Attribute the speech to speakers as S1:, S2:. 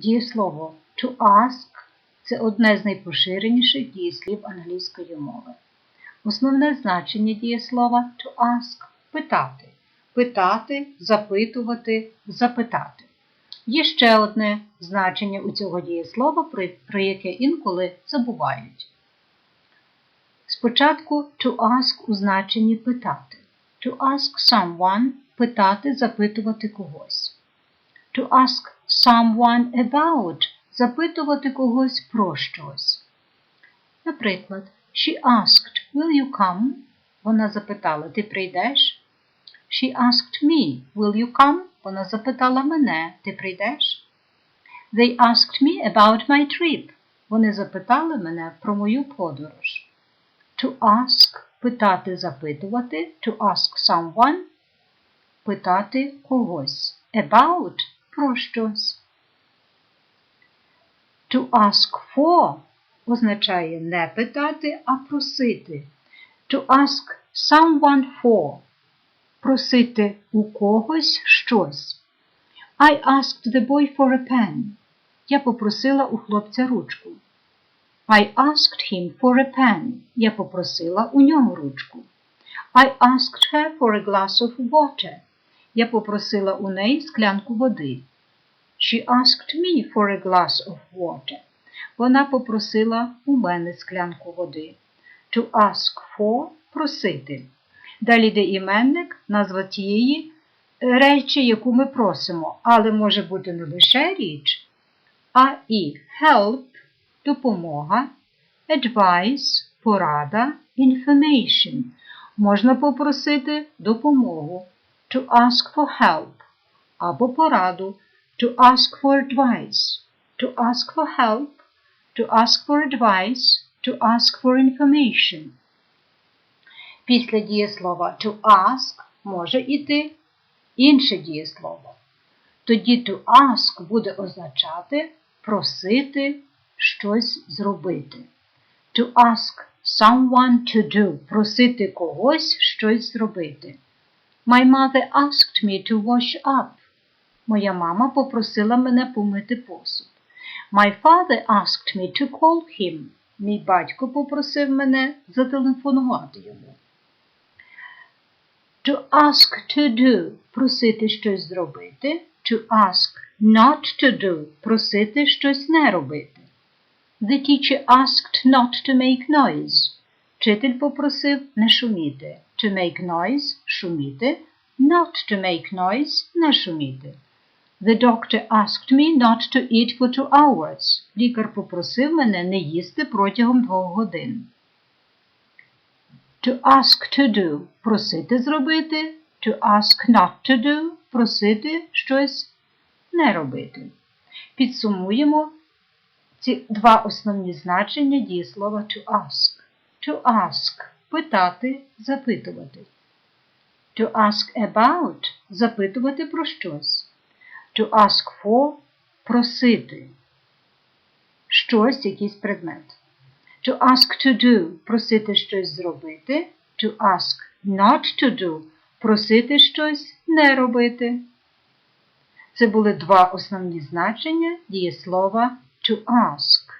S1: Дієслово to ask це одне з найпоширеніших дієслів англійської мови. Основне значення дієслова to ask питати. Питати, запитувати, запитати. Є ще одне значення у цього дієслова, про- яке інколи забувають. Спочатку to ask у значенні питати. To ask someone питати, запитувати когось. To ask someone about запитувати когось про щось. Наприклад, she asked, will you come? Вона запитала, ти прийдеш? She asked me, will you come? Вона запитала мене, ти прийдеш? They asked me about my trip. Вони запитали мене про мою подорож. To ask питати, запитувати, to ask someone питати когось. About про щось. To ask for означає не питати, а просити. To ask someone for просити у когось щось. I asked the boy for a pen. Я попросила у хлопця ручку. I asked him for a pen. Я попросила у нього ручку. I asked her for a glass of water. Я попросила у неї склянку води. She asked me for a glass of water. Вона попросила у мене склянку води. To ask for просити. Далі йде іменник, назва тієї е, речі, яку ми просимо, але може бути не лише річ, а і help допомога, advice порада, information. Можна попросити допомогу to ask for help або пораду to ask for advice, to ask for help, to ask for advice, to ask for information. Після дієслова to ask може іти інше дієслово. Тоді to ask буде означати просити щось зробити. To ask someone to do просити когось щось зробити. My mother asked me to wash up. Моя мама попросила мене помити посуд. My father asked me to call him. Мій батько попросив мене зателефонувати йому. To ask to do просити щось зробити. To ask not to do просити щось не робити. The teacher asked not to make noise. Вчитель попросив не шуміти. To make noise шуміти. Not to make noise не шуміти. The doctor asked me not to eat for two hours. Лікар попросив мене не їсти протягом двох годин. To ask to do просити зробити. To ask not to do просити щось не робити. Підсумуємо ці два основні значення дієслова to ask. To ask питати, запитувати. To ask about запитувати про щось. To ask for просити. Щось, якийсь предмет. To ask to do просити щось зробити. To ask not to do просити щось не робити. Це були два основні значення дієслова to ask.